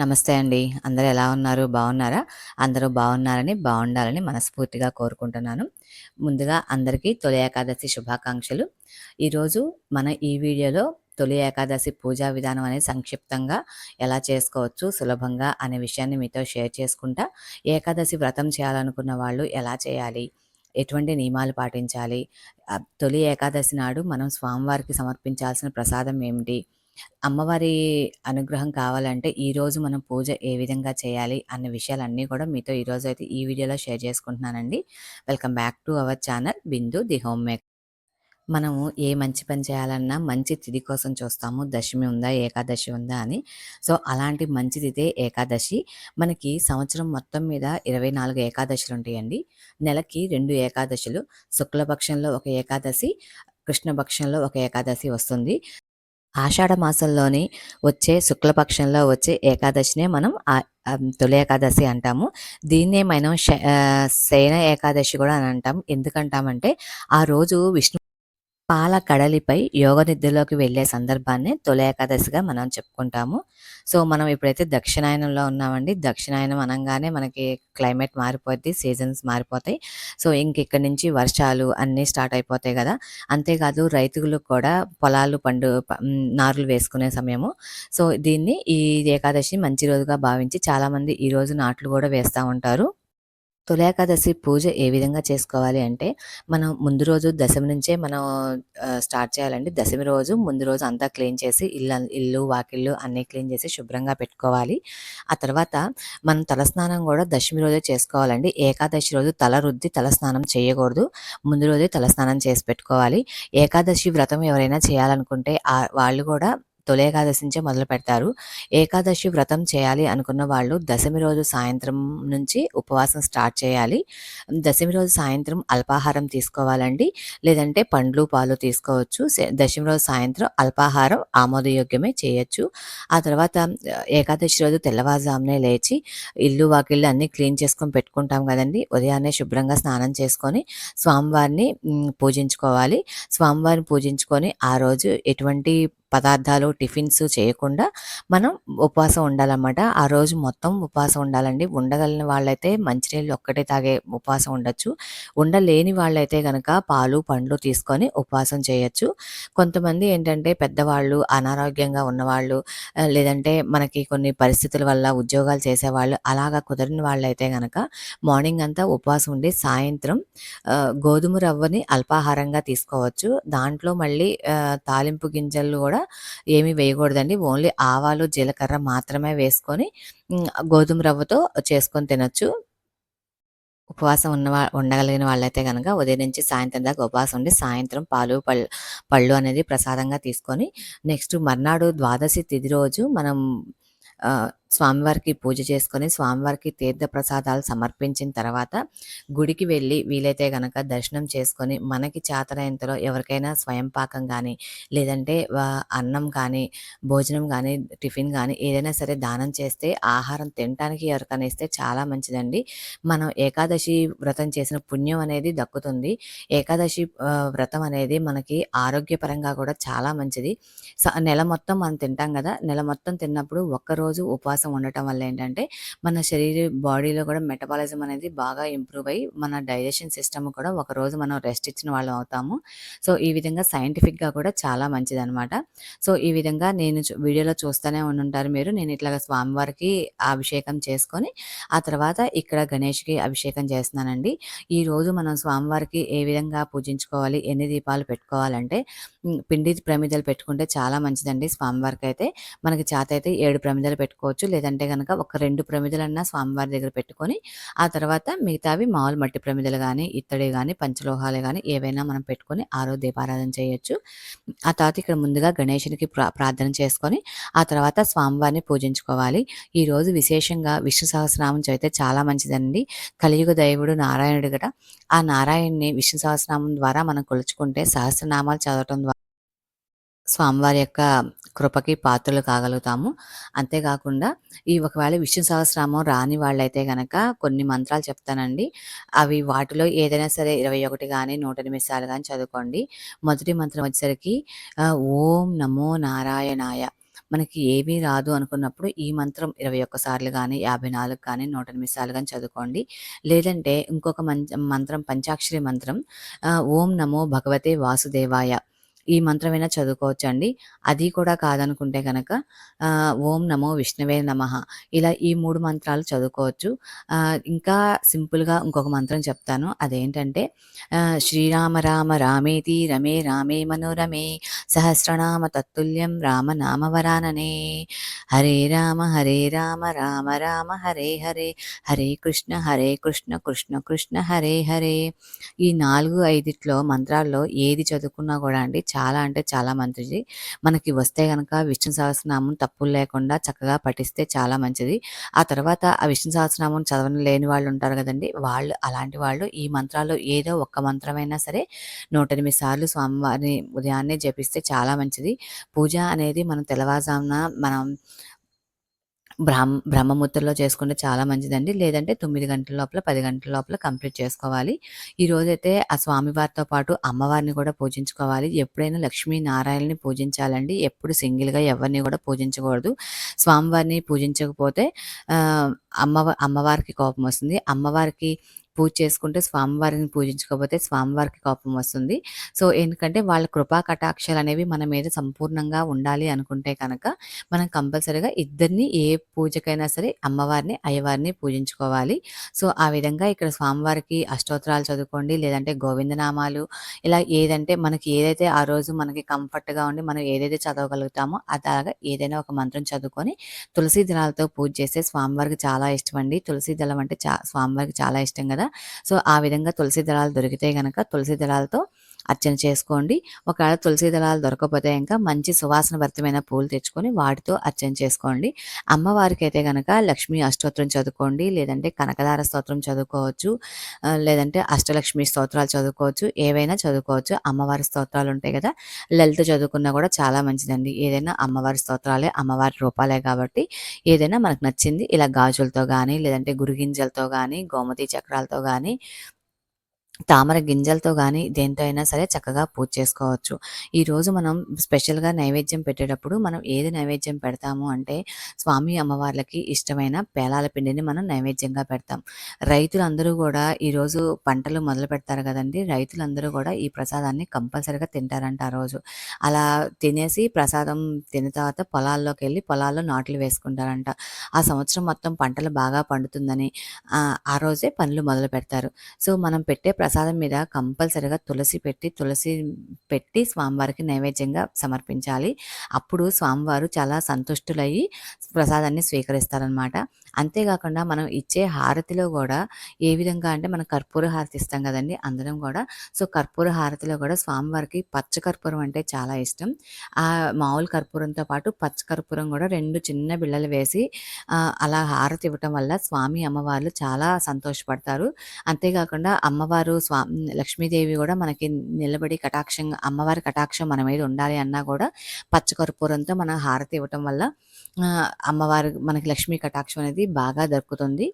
నమస్తే అండి. అందరూ ఎలా ఉన్నారు? బాగున్నారా? అందరూ బాగున్నారని, బాగుండాలని మనస్ఫూర్తిగా కోరుకుంటున్నాను. ముందుగా అందరికీ తొలి ఏకాదశి శుభాకాంక్షలు. ఈరోజు మన ఈ వీడియోలో తొలి ఏకాదశి పూజా విధానం అనేది సంక్షిప్తంగా ఎలా చేసుకోవచ్చు సులభంగా అనే విషయాన్ని మీతో షేర్ చేసుకుంటా, ఏకాదశి వ్రతం చేయాలనుకున్న వాళ్ళు ఎలా చేయాలి? ఎటువంటి నియమాలు పాటించాలి? తొలి ఏకాదశి నాడు మనం స్వామివారికి సమర్పించాల్సిన ప్రసాదం ఏమిటి? అమ్మవారి అనుగ్రహం కావాలంటే ఈరోజు మనం పూజ ఏ విధంగా చేయాలి అన్న విషయాలన్నీ కూడా మీతో ఈరోజు అయితే ఈ వీడియోలో షేర్ చేసుకుంటున్నానండి. Welcome back to our channel Bindu the home make మనము ఏ మంచి పని చేయాలన్నా మంచి తిథి కోసం చూస్తాము. దశమి ఉందా ఏకాదశి ఉందా అని. సో అలాంటి మంచి తిథే ఏకాదశి. మనకి సంవత్సరం మొత్తం మీద ఇరవై నాలుగు ఏకాదశులు ఉంటాయండి. నెలకి రెండు ఏకాదశులు. శుక్లపక్షంలో ఒక ఏకాదశి కృష్ణపక్షంలో ఒక ఏకాదశి వస్తుంది. ఆషాఢమాసంలోని వచ్చే శుక్లపక్షంలో వచ్చే ఏకాదశినే మనం తొలి ఏకాదశి అంటాము. దీన్నే మనం శయన ఏకాదశి కూడా అని అంటాం. ఎందుకంటామంటే ఆ రోజు విష్ణు పాల కడలిపై యోగ నిద్రలోకి వెళ్ళే సందర్భాన్ని తొలి ఏకాదశిగా మనం చెప్పుకుంటాము. సో మనం ఇప్పుడైతే దక్షిణాయనంలో ఉన్నామండి దక్షిణాయనం అనగానే మనకి క్లైమేట్ మారిపోద్ది సీజన్స్ మారిపోతాయి. సో ఇంక నుంచి వర్షాలు అన్నీ స్టార్ట్ అయిపోతాయి కదా. అంతేకాదు రైతులకు కూడా పొలాలు పండు నారులు వేసుకునే సమయము. సో దీన్ని ఈ ఏకాదశి మంచి రోజుగా భావించి చాలామంది ఈ రోజు నాట్లు కూడా వేస్తూ ఉంటారు. తొలేకాదశి పూజ ఏ విధంగా చేసుకోవాలి అంటే మనం ముందు రోజు దశమి నుంచే మనం స్టార్ట్ చేయాలండి. దశమి రోజు ముందు రోజు అంతా క్లీన్ చేసి ఇల్లు ఇల్లు వాకిళ్ళు అన్నీ క్లీన్ చేసి శుభ్రంగా పెట్టుకోవాలి. ఆ తర్వాత మనం తలస్నానం కూడా దశమి రోజే చేసుకోవాలండి. ఏకాదశి రోజు తల రుద్ది తలస్నానం చేయకూడదు. ముందు రోజే తలస్నానం చేసి పెట్టుకోవాలి. ఏకాదశి వ్రతం ఎవరైనా చేయాలనుకుంటే వాళ్ళు కూడా తొలి ఏకాదశి నుంచే మొదలు పెడతారు. ఏకాదశి వ్రతం చేయాలి అనుకున్న వాళ్ళు దశమి రోజు సాయంత్రం నుంచి ఉపవాసం స్టార్ట్ చేయాలి. దశమి రోజు సాయంత్రం అల్పాహారం తీసుకోవాలండి. లేదంటే పండ్లు పాలు తీసుకోవచ్చు. దశమి రోజు సాయంత్రం అల్పాహారం ఆమోదయోగ్యమే చేయొచ్చు. ఆ తర్వాత ఏకాదశి రోజు తెల్లవారుజామునే లేచి ఇల్లు వాకిళ్ళు అన్నీ క్లీన్ చేసుకొని పెట్టుకుంటాం కదండి. ఉదయాన్నే శుభ్రంగా స్నానం చేసుకొని స్వామివారిని పూజించుకోవాలి. స్వామివారిని పూజించుకొని ఆ రోజు ఎటువంటి పదార్థాలు టిఫిన్స్ చేయకుండా మనం ఉపవాసం ఉండాలన్నమాట. ఆ రోజు మొత్తం ఉపవాసం ఉండాలండి. ఉండగలిగిన వాళ్ళైతే మంచినీళ్ళు ఒక్కటే తాగే ఉపవాసం ఉండొచ్చు. ఉండలేని వాళ్ళైతే కనుక పాలు పండ్లు తీసుకొని ఉపవాసం చేయొచ్చు. కొంతమంది ఏంటంటే పెద్దవాళ్ళు అనారోగ్యంగా ఉన్నవాళ్ళు లేదంటే మనకి కొన్ని పరిస్థితుల వల్ల ఉద్యోగాలు చేసేవాళ్ళు అలాగా కుదరని వాళ్ళైతే కనుక మార్నింగ్ అంతా ఉపవాసం ఉండి సాయంత్రం గోధుమ రవ్వని అల్పాహారంగా తీసుకోవచ్చు. దాంట్లో మళ్ళీ తాలింపు గింజలు కూడా ఏమీ వేయకూడదండి. ఓన్లీ ఆవాలు జీలకర్ర మాత్రమే వేసుకొని గోధుమ రవ్వతో చేసుకొని తినొచ్చు. ఉపవాసం ఉన్న ఉండగలిగిన వాళ్ళైతే కనుక ఉదయం నుంచి సాయంత్రం దాకా ఉపవాసం ఉండి సాయంత్రం పాలు పళ్ళు పళ్ళు అనేది ప్రసాదంగా తీసుకొని నెక్స్ట్ మర్నాడు ద్వాదశి తిది రోజు మనం స్వామివారికి పూజ చేసుకొని స్వామివారికి తీర్థ ప్రసాదాలు సమర్పించిన తర్వాత గుడికి వెళ్ళి వీలైతే గనక దర్శనం చేసుకొని మనకి చేతనైనంతలో ఎవరికైనా స్వయం పాకం కానీ లేదంటే అన్నం కానీ భోజనం కానీ టిఫిన్ కానీ ఏదైనా సరే దానం చేస్తే ఆహారం తినడానికి ఎవరికైనా ఇస్తే చాలా మంచిదండి. మనం ఏకాదశి వ్రతం చేసిన పుణ్యం అనేది దక్కుతుంది. ఏకాదశి వ్రతం అనేది మనకి ఆరోగ్యపరంగా కూడా చాలా మంచిది. నెల మొత్తం మనం తింటాం కదా నెల మొత్తం తిన్నప్పుడు ఒక్కరోజు ఉపవాసం ఉపవాసం ఉండటం వల్ల ఏంటంటే మన శరీర బాడీలో కూడా మెటబాలిజం అనేది బాగా ఇంప్రూవ్ అయ్యి మన డైజెషన్ సిస్టమ్ కూడా ఒక రోజు మనం రెస్ట్ ఇచ్చిన వాళ్ళం అవుతాము. సో ఈ విధంగా సైంటిఫిక్గా కూడా చాలా మంచిది అనమాట సో ఈ విధంగా నేను వీడియోలో చూస్తూనే ఉండుంటారు మీరు. నేను ఇట్లాగా స్వామివారికి అభిషేకం చేసుకొని ఆ తర్వాత ఇక్కడ గణేష్కి అభిషేకం చేస్తున్నానండి. ఈ రోజు మనం స్వామివారికి ఏ విధంగా పూజించుకోవాలి ఎన్ని దీపాలు పెట్టుకోవాలంటే పిండి ప్రమిదలు పెట్టుకుంటే చాలా మంచిదండి స్వామివారికి అయితే మనకి చేత అయితే ఏడు ప్రమిదలు పెట్టుకోవచ్చు. లేదంటే కనుక ఒక రెండు ప్రమిదలన్నా స్వామివారి దగ్గర పెట్టుకొని ఆ తర్వాత మిగతావి మామూలు మట్టి ప్రమిదలు కానీ ఇత్తడి కానీ పంచలోహాలు కానీ ఏవైనా మనం పెట్టుకొని ఆరో దీపారాధన చేయొచ్చు. ఆ తర్వాత ఇక్కడ ముందుగా గణేషునికి ప్రార్థన చేసుకొని ఆ తర్వాత స్వామివారిని పూజించుకోవాలి. ఈరోజు విశేషంగా విష్ణు సహస్రనామం చదివితే చాలా మంచిదండి. కలియుగ దైవుడు నారాయణుడు గట ఆ నారాయణ్ని విష్ణు సహస్రనామం ద్వారా మనం కొలుచుకుంటే సహస్రనామాలు చదవటం ద్వారా స్వామివారి యొక్క కృపకి పాత్రలు కాగలుగుతాము. అంతేకాకుండా ఈ ఒకవేళ విష్ణు సహస్రామం రాని వాళ్ళైతే కనుక కొన్ని మంత్రాలు చెప్తానండి. అవి వాటిలో ఏదైనా సరే ఇరవై ఒకటి కానీ నూట ఎనిమిది సార్లు కానీ చదువుకోండి. మొదటి మంత్రం వచ్చేసరికి ఓం నమో నారాయణాయ. మనకి ఏమీ రాదు అనుకున్నప్పుడు ఈ మంత్రం ఇరవై ఒక్క సార్లు కానీ యాభై నాలుగు కానీ నూట ఎనిమిది సార్లు కానీ చదువుకోండి. లేదంటే ఇంకొక మంత్రం పంచాక్షరి మంత్రం ఓం నమో భగవతే వాసుదేవాయ. ఈ మంత్రమైనా చదువుకోవచ్చండి. అది కూడా కాదనుకుంటే కనుక ఓం నమో విష్ణువే నమ. ఇలా ఈ మూడు మంత్రాలు చదువుకోవచ్చు. ఇంకా సింపుల్గా ఇంకొక మంత్రం చెప్తాను. అదేంటంటే శ్రీరామ రామ రామేతి రమే రామే మనోరమే సహస్రనామ తత్తుల్యం రామ నామవరాననే హరే రామ హరే రామ రామ రామ హరే హరే హరే కృష్ణ హరే కృష్ణ కృష్ణ కృష్ణ హరే హరే. ఈ నాలుగు ఐదిట్లో మంత్రాల్లో ఏది చదువుకున్నా కూడా అండి చాలా అంటే చాలా మంచిది. మనకి వస్తే కనుక విష్ణు సహస్రనామం తప్పులు లేకుండా చక్కగా పఠిస్తే చాలా మంచిది. ఆ తర్వాత ఆ విష్ణు సహస్రనామం చదవని లేని వాళ్ళు ఉంటారు కదండి వాళ్ళు అలాంటి వాళ్ళు ఈ మంత్రాలు ఏదో ఒక్క మంత్రమైనా సరే నూట ఎనిమిది సార్లు స్వామివారిని ఉదయాన్నే జపిస్తే చాలా మంచిది. పూజ అనేది మనం తెల్లవారుజామున మనం బ్రహ్మ బ్రహ్మముహూర్తంలో చేసుకుంటే చాలా మంచిదండి. లేదంటే తొమ్మిది గంటల లోపల పది గంటల లోపల కంప్లీట్ చేసుకోవాలి. ఈ రోజైతే ఆ స్వామివారితో పాటు అమ్మవారిని కూడా పూజించుకోవాలి. ఎప్పుడైనా లక్ష్మీ నారాయణని పూజించాలండి. ఎప్పుడు సింగిల్గా ఎవరిని కూడా పూజించకూడదు. స్వామివారిని పూజించకపోతే అమ్మ అమ్మవారికి కోపం వస్తుంది. అమ్మవారికి పూజ చేసుకుంటే స్వామివారిని పూజించుకోకపోతే స్వామివారికి కోపం వస్తుంది. సో ఎందుకంటే వాళ్ళ కృపా కటాక్షాలు అనేవి మన మీద సంపూర్ణంగా ఉండాలి అనుకుంటే కనుక మనం కంపల్సరీగా ఇద్దరిని ఏ పూజకైనా సరే అమ్మవారిని అయ్యవారిని పూజించుకోవాలి. సో ఆ విధంగా ఇక్కడ స్వామివారికి అష్టోత్తరాలు చదువుకోండి లేదంటే గోవిందనామాలు ఇలా ఏదంటే మనకి ఏదైతే ఆ రోజు మనకి కంఫర్ట్గా ఉండి మనం ఏదైతే చదవగలుగుతామో అలాగా ఏదైనా ఒక మంత్రం చదువుకొని తులసి దళాలతో పూజ చేస్తే స్వామివారికి చాలా ఇష్టం అండి. తులసి దళం అంటే చా స్వామివారికి చాలా ఇష్టం కదా. సో ఆ విధంగా తులసి దళాలు దొరికితే కనుక తులసి దళాలతో అర్చన చేసుకోండి. ఒకవేళ తులసి దళాలు దొరకకపోతే ఇంకా మంచి సువాసన భరితమైన పూలు తెచ్చుకొని వాటితో అర్చన చేసుకోండి. అమ్మవారికి అయితే కనుక లక్ష్మీ అష్టోత్తరం చదువుకోండి. లేదంటే కనకదార స్తోత్రం చదువుకోవచ్చు. లేదంటే అష్టలక్ష్మి స్తోత్రాలు చదువుకోవచ్చు. ఏవైనా చదువుకోవచ్చు. అమ్మవారి స్తోత్రాలు ఉంటాయి కదా. లలిత చదువుకున్నా కూడా చాలా మంచిదండి. ఏదైనా అమ్మవారి స్తోత్రాలే అమ్మవారి రూపాలే కాబట్టి ఏదైనా మనకు నచ్చింది ఇలా గాజులతో కానీ లేదంటే గురుగింజలతో కానీ గోమతి చక్రాలతో కానీ తామర గింజలతో కానీ దేంతో అయినా సరే చక్కగా పూజ చేసుకోవచ్చు. ఈరోజు మనం స్పెషల్గా నైవేద్యం పెట్టేటప్పుడు మనం ఏది నైవేద్యం పెడతాము అంటే స్వామి అమ్మవార్లకి ఇష్టమైన పేలాల పిండిని మనం నైవేద్యంగా పెడతాం. రైతులందరూ కూడా ఈరోజు పంటలు మొదలు పెడతారు కదండి. రైతులందరూ కూడా ఈ ప్రసాదాన్ని కంపల్సరిగా తింటారంట ఆ రోజు. అలా తినేసి ప్రసాదం తిన్న తర్వాత పొలాల్లోకి వెళ్ళి పొలాల్లో నాట్లు వేసుకుంటారంట. ఆ సంవత్సరం మొత్తం పంటలు బాగా పండుతుందని ఆ రోజే పనులు మొదలు పెడతారు. సో మనం పెట్టే ప్రసాదం మీద కంపల్సరిగా తులసి పెట్టి తులసి పెట్టి స్వామివారికి నైవేద్యంగా సమర్పించాలి. అప్పుడు స్వామివారు చాలా సంతుష్టులయ్యి ప్రసాదాన్ని స్వీకరిస్తారనమాట అంతేకాకుండా మనం ఇచ్చే హారతిలో కూడా ఏ విధంగా అంటే మనం కర్పూర హారతి ఇస్తాం కదండి అందరం కూడా. సో కర్పూర హారతిలో కూడా స్వామివారికి పచ్చ కర్పూరం అంటే చాలా ఇష్టం. ఆ మామూలు కర్పూరంతో పాటు పచ్చ కర్పూరం కూడా రెండు చిన్న బిళ్ళలు వేసి అలా హారతి ఇవ్వటం వల్ల స్వామి అమ్మవార్లు చాలా సంతోషపడతారు. అంతేకాకుండా అమ్మవారు స్వా లక్ష్మీదేవి కూడా మనకి నిలబడి కటాక్షంగా అమ్మవారి కటాక్షం మన మీద ఉండాలి అన్నా కూడా పచ్చకర్పూరంతో మన హారతి ఇవ్వటం వల్ల అమ్మవారు మనకి లక్ష్మీ కటాక్షం అనేది బాగా దొరుకుతుంది.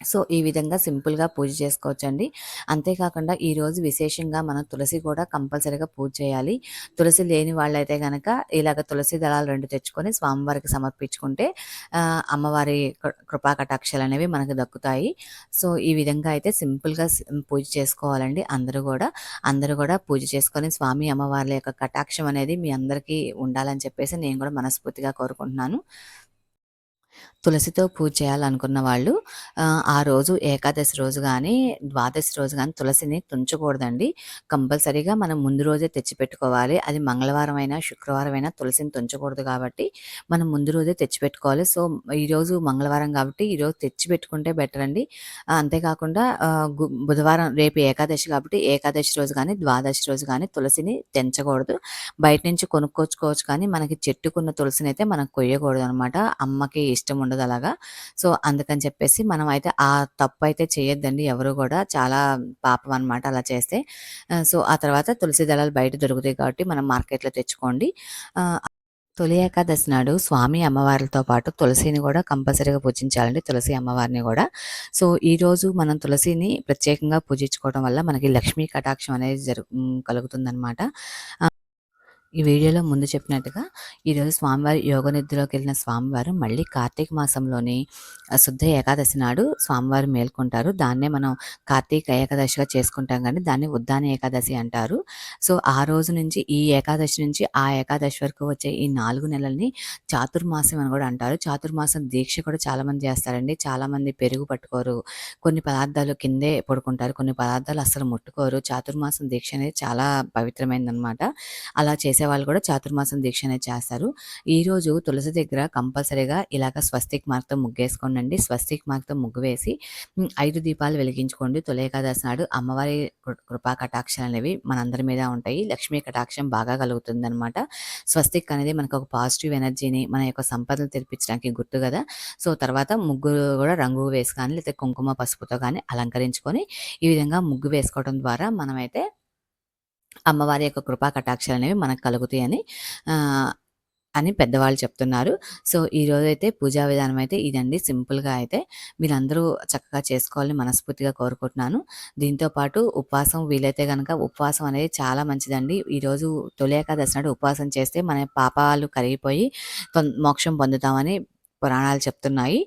సో ఈ విధంగా సింపుల్గా పూజ చేసుకోవచ్చండి. అంతేకాకుండా ఈరోజు విశేషంగా మనం తులసి కూడా కంపల్సరీగా పూజ చేయాలి. తులసి లేని వాళ్ళైతే కనుక ఇలాగ తులసి దళాలు రెండు తెచ్చుకొని స్వామివారికి సమర్పించుకుంటే అమ్మవారి కృపా కటాక్షలు అనేవి మనకు దక్కుతాయి. సో ఈ విధంగా అయితే సింపుల్గా పూజ చేసుకోవాలండి అందరూ కూడా. అందరూ కూడా పూజ చేసుకొని స్వామి అమ్మవారి యొక్క కటాక్షం అనేది మీ అందరికీ ఉండాలని చెప్పేసి నేను కూడా మనస్ఫూర్తిగా కోరుకుంటున్నాను. తులసితో పూజ చేయాలనుకున్న వాళ్ళు ఆ రోజు ఏకాదశి రోజు కానీ ద్వాదశి రోజు కానీ తులసిని తుంచకూడదండి. కంపల్సరీగా మనం ముందు రోజే తెచ్చిపెట్టుకోవాలి. అది మంగళవారం అయినా శుక్రవారం అయినా తులసిని తుంచకూడదు కాబట్టి మనం ముందు రోజే తెచ్చిపెట్టుకోవాలి. సో ఈరోజు మంగళవారం కాబట్టి ఈరోజు తెచ్చిపెట్టుకుంటే బెటర్ అండి. అంతేకాకుండా బుధవారం రేపు ఏకాదశి కాబట్టి ఏకాదశి రోజు కానీ ద్వాదశి రోజు కానీ తులసిని తెంచకూడదు. బయట నుంచి కొనుక్కోచుకోవచ్చు కానీ మనకి చెట్టుకున్న తులసిని అయితే మనం కొయ్యకూడదు అనమాట అమ్మకి ఇష్టం ఉండదు అలాగా. సో అందుకని చెప్పేసి మనం అయితే ఆ తప్పు అయితే చేయొద్దండి. ఎవరు కూడా చాలా పాపం అనమాట అలా చేస్తే. సో ఆ తర్వాత తులసి దళాలు బయట దొరుకుతాయి కాబట్టి మనం మార్కెట్లో తెచ్చుకోండి. తొలి ఏకాదశి నాడు స్వామి అమ్మవారితో పాటు తులసిని కూడా కంపల్సరీగా పూజించాలండి. తులసి అమ్మవారిని కూడా. సో ఈరోజు మనం తులసిని ప్రత్యేకంగా పూజించుకోవడం వల్ల మనకి లక్ష్మీ కటాక్షం అనేది జరుగు కలుగుతుందనమాట ఈ వీడియోలో ముందు చెప్పినట్టుగా ఈరోజు స్వామివారి యోగ నిద్రలోకి వెళ్ళిన స్వామివారు మళ్ళీ కార్తీక మాసంలోని శుద్ధ ఏకాదశి నాడు స్వామివారు మేల్కొంటారు. దాన్నే మనం కార్తీక ఏకాదశిగా చేసుకుంటాం కానీ దాన్ని ఉద్దాన ఏకాదశి అంటారు. సో ఆ రోజు నుంచి ఈ ఏకాదశి నుంచి ఆ ఏకాదశి వరకు వచ్చే ఈ నాలుగు నెలల్ని చాతుర్మాసం అని కూడా అంటారు. చాతుర్మాసం దీక్ష కూడా చాలామంది చేస్తారండి. చాలామంది పెరుగు పట్టుకోరు. కొన్ని పదార్థాలు కిందే పడుకుంటారు. కొన్ని పదార్థాలు అసలు ముట్టుకోరు. చాతుర్మాసం దీక్ష అనేది చాలా పవిత్రమైనది అనమాట అలా చేసి చేసేవాళ్ళు కూడా చాతుర్మాసం దీక్ష అనేది చేస్తారు. ఈరోజు తులసి దగ్గర కంపల్సరీగా ఇలాగ స్వస్తిక్ మార్క్తో ముగ్గేసుకోండి స్వస్తిక్ మార్క్తో ముగ్గు వేసి ఐదు దీపాలు వెలిగించుకోండి. తొలి ఏకాదశి నాడు అమ్మవారి కృపా కటాక్షాలు అనేవి మనందరి మీద ఉంటాయి. లక్ష్మీ కటాక్షం బాగా కలుగుతుంది అనమాట స్వస్తిక్ అనేది మనకు ఒక పాజిటివ్ ఎనర్జీని మన యొక్క సంపదను తెరిపించడానికి గుర్తు కదా. సో తర్వాత ముగ్గు కూడా రంగు వేసి కానీ లేకపోతే కుంకుమ పసుపుతో కానీ అలంకరించుకొని ఈ విధంగా ముగ్గు వేసుకోవడం ద్వారా మనమైతే అమ్మవారి యొక్క కృపా కటాక్షాలు అనేవి మనకు కలుగుతాయని అని పెద్దవాళ్ళు చెప్తున్నారు. సో ఈరోజు అయితే పూజా విధానం అయితే ఇదండి. సింపుల్గా అయితే మీరందరూ చక్కగా చేసుకోవాలని మనస్ఫూర్తిగా కోరుకుంటున్నాను. దీంతో పాటు ఉపవాసం వీలైతే కనుక ఉపవాసం అనేది చాలా మంచిదండి. ఈరోజు తొలి ఏకాదశి నాడు ఉపవాసం చేస్తే మన పాపాలు కరిగిపోయి మోక్షం పొందుతామని పురాణాలు చెప్తున్నాయి.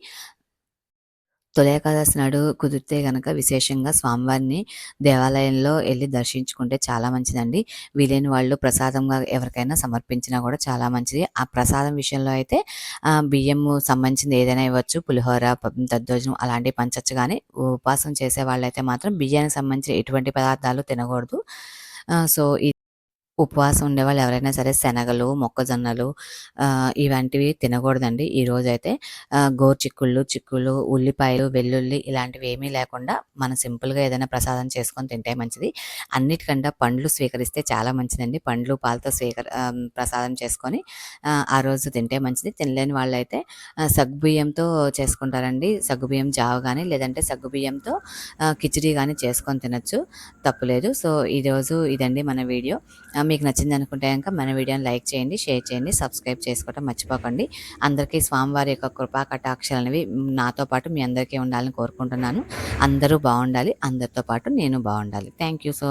తొలి ఏకాదశి నాడు కుదిరితే గనక విశేషంగా స్వామివారిని దేవాలయంలో వెళ్ళి దర్శించుకుంటే చాలా మంచిదండి. వీలైన వాళ్ళు ప్రసాదంగా ఎవరికైనా సమర్పించినా కూడా చాలా మంచిది. ఆ ప్రసాదం విషయంలో అయితే బియ్యం సంబంధించింది ఏదైనా ఇవ్వచ్చు. పులిహోర దద్దోజనం అలాంటివి పంచచ్చు కానీ ఉపవాసం చేసే వాళ్ళైతే మాత్రం బియ్యానికి సంబంధించిన ఎటువంటి పదార్థాలు తినకూడదు. సో ఉపవాసం ఉండేవాళ్ళు ఎవరైనా సరే శనగలు మొక్కజొన్నలు ఇలాంటివి తినకూడదండి. ఈరోజైతే గోరు చిక్కుళ్ళు చిక్కుళ్ళు ఉల్లిపాయలు వెల్లుల్లి ఇలాంటివి ఏమీ లేకుండా మనం సింపుల్గా ఏదైనా ప్రసాదం చేసుకొని తింటే మంచిది. అన్నిటికంటే పండ్లు స్వీకరిస్తే చాలా మంచిదండి. పండ్లు పాలతో స్వీకర ప్రసాదం చేసుకొని ఆ రోజు తింటే మంచిది. తినలేని వాళ్ళైతే సగ్గుబియ్యంతో చేసుకుంటారండి. సగ్గుబియ్యం జావ కానీ లేదంటే సగ్గుబియ్యంతో కిచిడి కానీ చేసుకొని తినచ్చు. తప్పులేదు సో ఈరోజు ఇదండి మన వీడియో. మీకు నచ్చింది అనుకుంటే కనుక మన వీడియోని లైక్ చేయండి షేర్ చేయండి సబ్స్క్రైబ్ చేసుకోవటం మర్చిపోకండి. అందరికీ స్వామివారి యొక్క కృపా కటాక్షలు అనేవి నాతో పాటు మీ అందరికీ ఉండాలని కోరుకుంటున్నాను. అందరూ బాగుండాలి అందరితో పాటు నేను బాగుండాలి. Thank you so